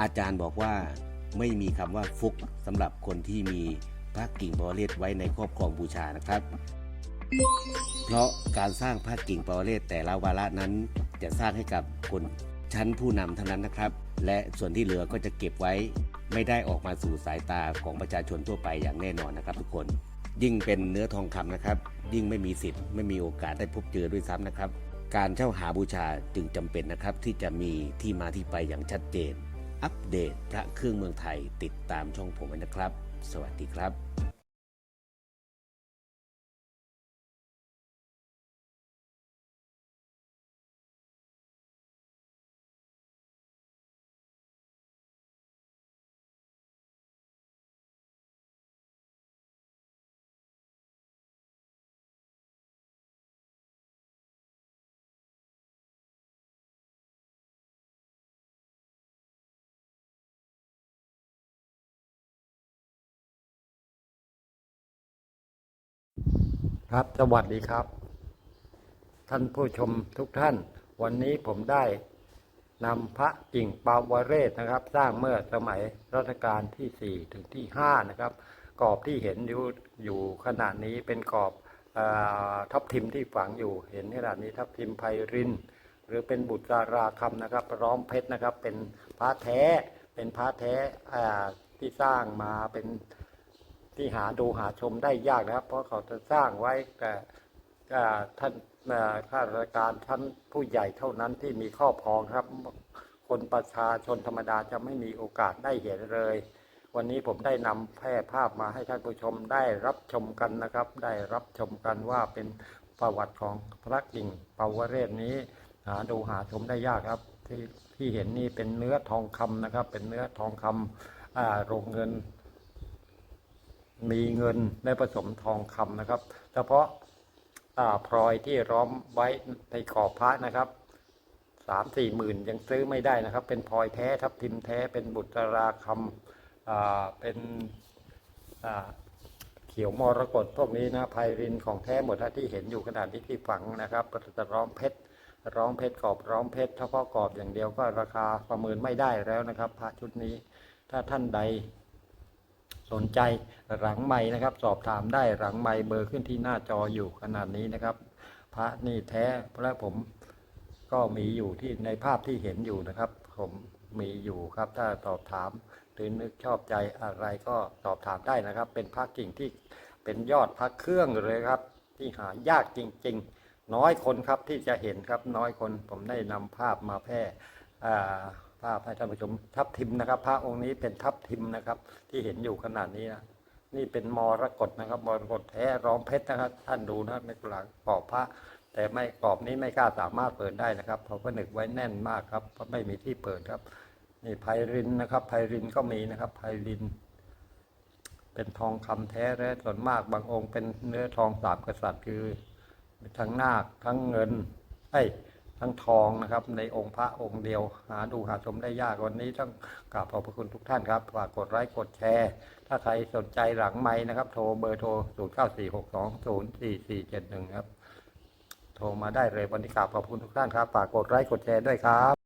อาจารย์บอกว่าไม่มีคำว่าฟุกสำหรับคนที่มีพระกิ่งปวเรศไว้ในครอบครองบูชานะครับ เพราะการสร้างพระกิ่งปวเรศแต่ละวาระนั้น จะสร้างให้กับคนชั้นผู้นำเท่านั้นนะครับ และส่วนที่เหลือก็จะเก็บไว้ ไม่ได้ออกมาสู่สายตาของประชาชนทั่วไปอย่างแน่นอนนะครับ ทุกคน ยิ่งเป็นเนื้อทองคำนะครับ ยิ่งไม่มีสิทธิ์ไม่มีโอกาสได้พบเจอด้วยซ้ำนะครับ การเช่าหาบูชาจึงจำเป็นนะครับที่จะมีที่มาที่ไปอย่างชัดเจน อัปเดตพระเครื่องเมืองไทยติดตามช่องผมนะครับ สวัสดีครับ ครับ สวัสดีครับ ท่านผู้ชมทุกท่าน วันนี้ผมได้นำพระกิ่งปาวเรศนะครับ สร้างเมื่อสมัยรัชกาลที่ 4 ถึงที่ 5 นะครับ กรอบที่เห็นอยู่อยู่ขนาดนี้เป็นกรอบอทับทิมที่ฝังอยู่เห็นขนาดนี้ทับทิมไพริน หรือเป็นบุตราราคำนะครับ ร้อมเพชรนะครับ เป็นพระแท้เป็นพระแท้ที่สร้างมาเป็น ที่หาดูหาชมได้ยากนะครับ เพราะเขาจะสร้างไว้แต่ท่านข้าราชการท่านผู้ใหญ่เท่านั้นที่มีครอบครองครับ คนประชาชนธรรมดาจะไม่มีโอกาสได้เห็นเลย วันนี้ผมได้นำแพร่ภาพมาให้ท่านผู้ชมได้รับชมกันนะครับ ได้รับชมกันว่าเป็นประวัติของพระกิ่งปาวเรศนี้ หาดูหาชมได้ยากครับ ที่ที่เห็นนี่เป็นเนื้อทองคำนะครับ เป็นเนื้อทองคำอ่าโรงเงิน มีเงินและผสมทองคำนะครับ เฉพาะพลอยที่ร้อมไว้ในขอบพระนะครับสามสี่หมื่นยังซื้อไม่ได้นะครับ เป็นพลอยแท้ทับทิมแท้เป็นบุตราคำเป็นเขียวมรกตพวกนี้นะไพรินของแท้หมดที่เห็นอยู่ขนาดนี้ที่ฝังนะครับจะร้อมเพชรร้อมเพชรกรอบร้อมเพชรเฉพาะกรอบอย่างเดียวก็ราคาประเมินไม่ได้แล้วนะครับ พระชุดนี้ถ้าท่านใด สนใจหลังไม้นะครับ สอบถามได้หลังไม้เบอร์ขึ้นที่หน้าจออยู่ขนาดนี้นะครับ พระนี่แท้และผมก็มีอยู่ที่ในภาพที่เห็นอยู่นะครับ ผมมีอยู่ครับ ถ้าสอบถามหรือนึกชอบใจอะไรก็สอบถามได้นะครับ เป็นพระกิ่งที่เป็นยอดพระเครื่องเลยครับ ที่หายากจริง ๆ น้อยคนครับที่จะเห็นครับน้อยคนผมได้นำภาพมาแพร่ ภาพให้ท่านผู้ชมทับทิมนะครับ พระองค์นี้เป็นทับทิมนะครับ ที่เห็นอยู่ขนาดนี้นะนี่เป็นมรกตนะครับมรกตแท้ร้อมเพชรนะครับ ท่านดูนะครับในหลังกรอบพระ แต่ไม่กรอบนี้ไม่กล้าสามารถเปิดได้นะครับเพราะผนึกไว้แน่นมากครับเพราะไม่มีที่เปิดครับ นี่ไพรินนะครับไพรินก็มีนะครับไพริน เป็นทองคำแท้และส่วนมากบางองค์เป็นเนื้อทองสามกษัตริย์คือ ทั้งนาคทั้งเงินไอ้ ทั้งทองนะครับ ในองค์พระองค์เดียวหาดูหาชมได้ยากวันนี้ต้องกราบขอบพระคุณทุกท่านครับฝากกดไลค์กดแชร์ ถ้าใครสนใจหลังไม้นะครับ โทรเบอร์โทร 0 9 4 6 2 0 4 4 7 1 ครับ โทรมาได้เลยวันนี้กราบขอบคุณทุกท่านครับฝากกดไลค์กดแชร์ด้วยครับ